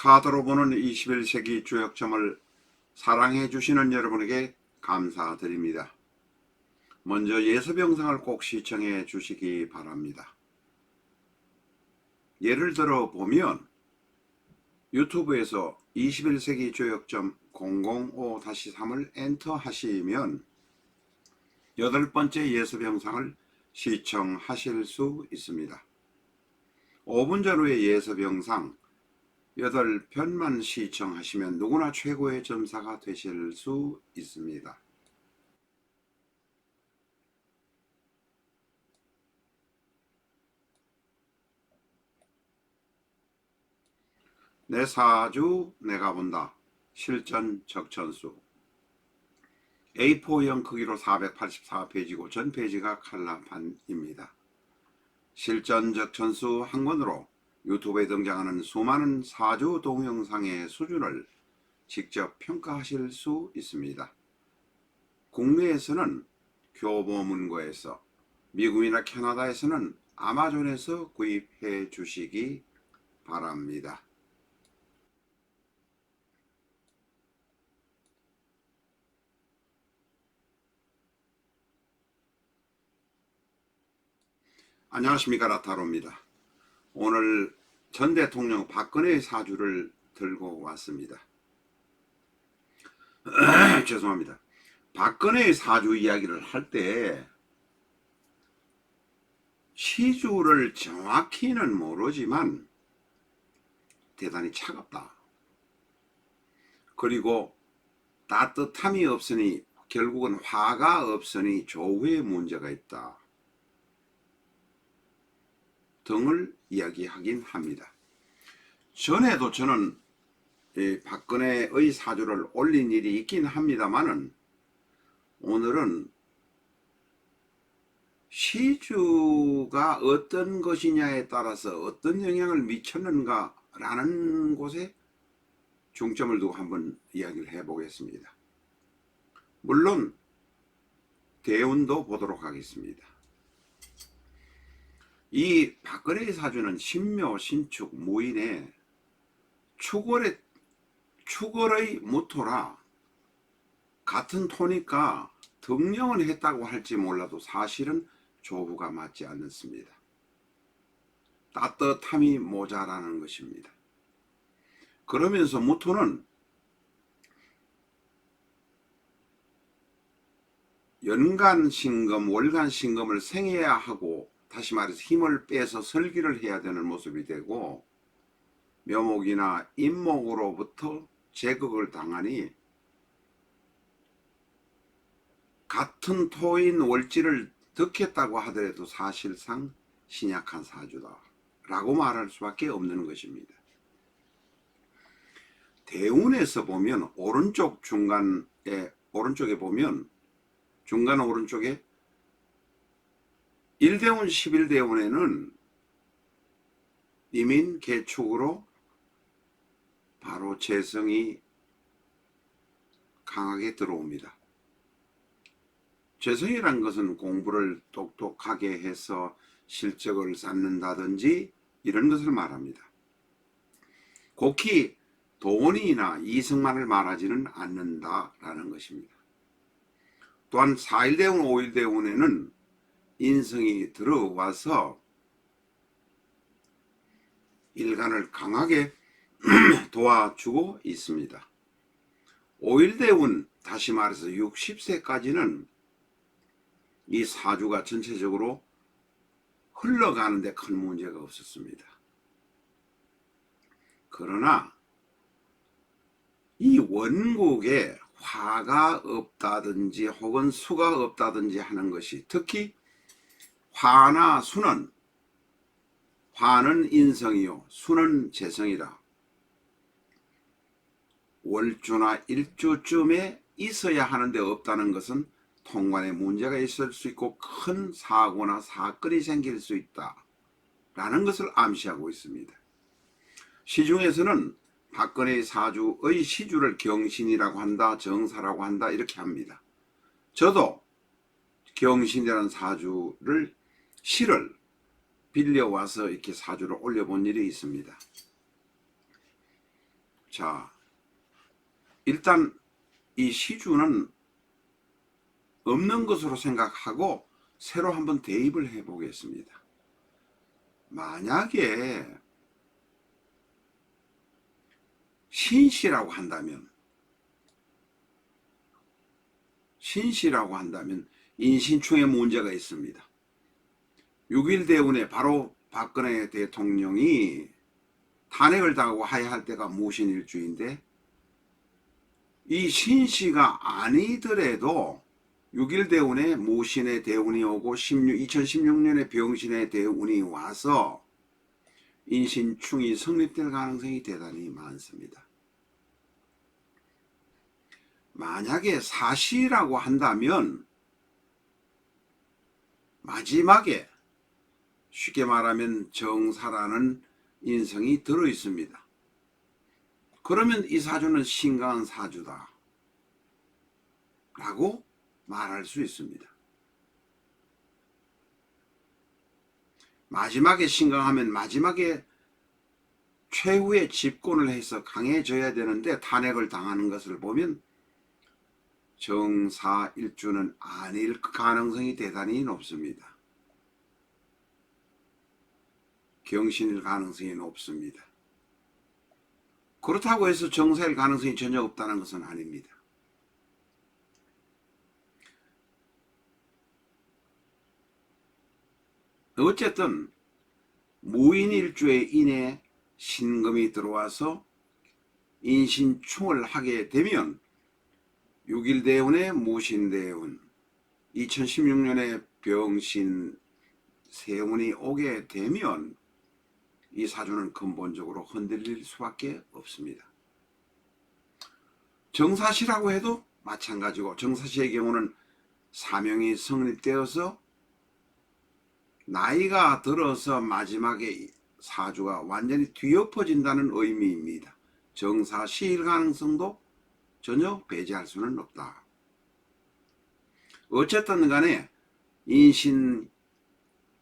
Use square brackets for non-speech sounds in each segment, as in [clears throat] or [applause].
카드로 보는 21세기 주역점을 사랑해 주시는 여러분에게 감사드립니다. 먼저 예습 영상을 꼭 시청해 주시기 바랍니다. 예를 들어 보면 유튜브에서 21세기 주역점 005-3을 엔터 하시면 여덟 번째 예습 영상을 시청하실 수 있습니다. 5분 전후의 예습 영상 8편만 시청하시면 누구나 최고의 점사가 되실 수 있습니다. 내 사주 내가 본다. 실전 적천수 A4형 크기로 484페이지고 전 페이지가 칼라판입니다. 실전 적천수 한 권으로 유튜브에 등장하는 수많은 사주 동영상의 수준을 직접 평가하실 수 있습니다. 국내에서는 교보문고에서 미국이나 캐나다에서는 아마존에서 구입해 주시기 바랍니다. 안녕하십니까 라타로입니다. 오늘 전 대통령 박근혜의 사주를 들고 왔습니다. [clears throat] 죄송합니다. 박근혜의 사주 이야기를 할 때 시주를 정확히는 모르지만 대단히 차갑다. 그리고 따뜻함이 없으니 결국은 화가 없으니 조후에 문제가 있다. 등을 이야기하긴 합니다. 전에도 저는 이 박근혜의 사주를 올린 일이 있긴 합니다만은 오늘은 시주가 어떤 것이냐에 따라서 어떤 영향을 미쳤는가 라는 곳에 중점을 두고 한번 이야기를 해 보겠습니다. 물론 대운도 보도록 하겠습니다. 이 박근혜 사주는 신묘, 신축, 무인의 축월의 축월의 무토라 같은 토니까 등령은 했다고 할지 몰라도 사실은 조후가 맞지 않습니다. 따뜻함이 모자라는 것입니다. 그러면서 무토는 연간 신금, 월간 신금을 생해야 하고 다시 말해서 힘을 빼서 설기를 해야 되는 모습이 되고 묘목이나 인목으로부터 제극을 당하니 같은 토인 월지를 득했다고 하더라도 사실상 신약한 사주다 라고 말할 수밖에 없는 것입니다. 대운에서 보면 오른쪽 중간에 오른쪽에 보면 중간 오른쪽에 1대운 11대운에는 이민 개축으로 바로 재성이 강하게 들어옵니다. 재성이란 것은 공부를 똑똑하게 해서 실적을 쌓는다든지 이런 것을 말합니다. 곡히 돈이나 이성만을 말하지는 않는다라는 것입니다. 또한 4일대운, 5일대운에는 인성이 들어와서 일간을 강하게 [clears throat] 도와주고 있습니다. 5일대운 다시 말해서 60세까지는 이 사주가 전체적으로 흘러가는데 큰 문제가 없었습니다. 그러나 이 원국에 화가 없다든지 혹은 수가 없다든지 하는 것이 특히 화나 수는 화는 인성이요 수는 재성이라 월주나 일주쯤에 있어야 하는데 없다는 것은 통관에 문제가 있을 수 있고 큰 사고나 사건이 생길 수 있다 라는 것을 암시하고 있습니다. 시중에서는 박근혜 사주의 시주를 경신이라고 한다 정사라고 한다 이렇게 합니다. 저도 경신이라는 사주를 시를 빌려와서 이렇게 사주를 올려본 일이 있습니다. 자, 일단 이 시주는 없는 것으로 생각하고 새로 한번 대입을 해 보겠습니다. 만약에 신씨라고 한다면 신씨라고 한다면 인신충에 문제가 있습니다. 6.1 대운에 바로 박근혜 대통령이 탄핵을 당하고 하야할 때가 무신일주인데 이 신씨가 아니더라도 6.1 대운에 무신의 대운이 오고 16, 2016년에 병신의 대운이 와서 인신충이 성립될 가능성이 대단히 많습니다. 만약에 사시라고 한다면 마지막에 쉽게 말하면 정사라는 인성이 들어 있습니다. 그러면 이 사주는 신강한 사주다. 라고 말할 수 있습니다. 마지막에 신강하면 마지막에 최후의 집권을 해서 강해져야 되는데 탄핵을 당하는 것을 보면 정사일주는 아닐 가능성이 대단히 높습니다. 경신일 가능성이 높습니다. 그렇다고 해서 정사일 가능성이 전혀 없다는 것은 아닙니다. 어쨌든 무인일주에 인해 신금이 들어와서 인신충을 하게 되면 6일 대운의 무신대운 2016년에 병신 세운이 오게 되면 이 사주는 근본적으로 흔들릴 수밖에 없습니다. 정사시라고 해도 마찬가지고 정사시의 경우는 사명이 성립되어서 나이가 들어서 마지막에 사주가 완전히 뒤엎어진다는 의미입니다. 정사시일 가능성도 전혀 배제할 수는 없다. 어쨌든 간에 인신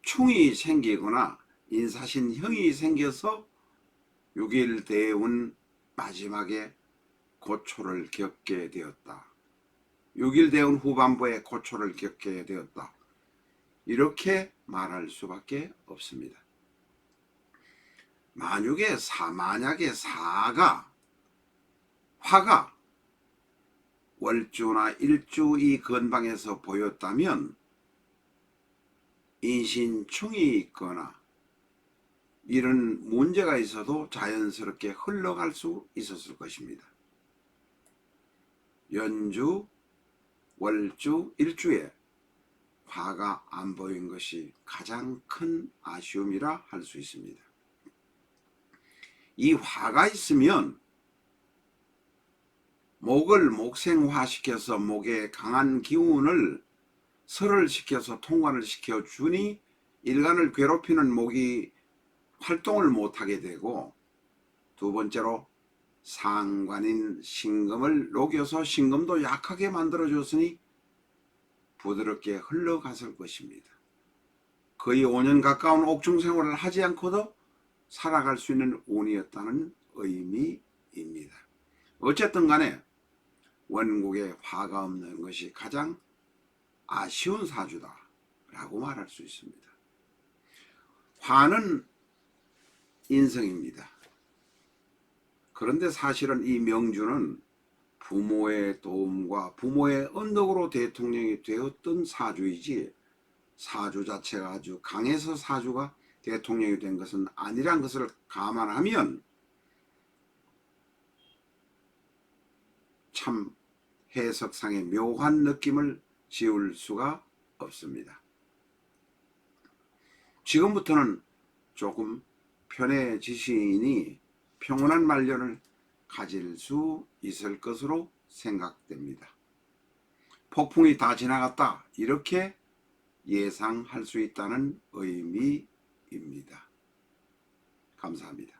충이 생기거나 인사신형이 생겨서 6일 대운 마지막에 고초를 겪게 되었다. 6일 대운 후반부에 고초를 겪게 되었다. 이렇게 말할 수밖에 없습니다. 만약에 사, 만약에 사가 화가 월주나 일주 이 건방에서 보였다면 인신충이 있거나 이런 문제가 있어도 자연스럽게 흘러갈 수 있었을 것입니다. 연주, 월주, 일주에 화가 안 보인 것이 가장 큰 아쉬움이라 할 수 있습니다. 이 화가 있으면 목을 목생화시켜서 목에 강한 기운을 설을 시켜서 통관을 시켜주니 일간을 괴롭히는 목이 활동을 못하게 되고 두 번째로 상관인 신금을 녹여서 신금도 약하게 만들어줬으니 부드럽게 흘러갔을 것입니다. 거의 5년 가까운 옥중 생활을 하지 않고도 살아갈 수 있는 운이었다는 의미입니다. 어쨌든 간에 원국에 화가 없는 것이 가장 아쉬운 사주다 라고 말할 수 있습니다. 화는 인성입니다. 그런데 사실은 이 명주는 부모의 도움과 부모의 언덕으로 대통령이 되었던 사주이지 사주 자체가 아주 강해서 사주가 대통령이 된 것은 아니란 것을 감안하면 참 해석상의 묘한 느낌을 지울 수가 없습니다. 지금부터는 조금 편해지시니 평온한 말년을 가질 수 있을 것으로 생각됩니다. 폭풍이 다 지나갔다 이렇게 예상할 수 있다는 의미입니다. 감사합니다.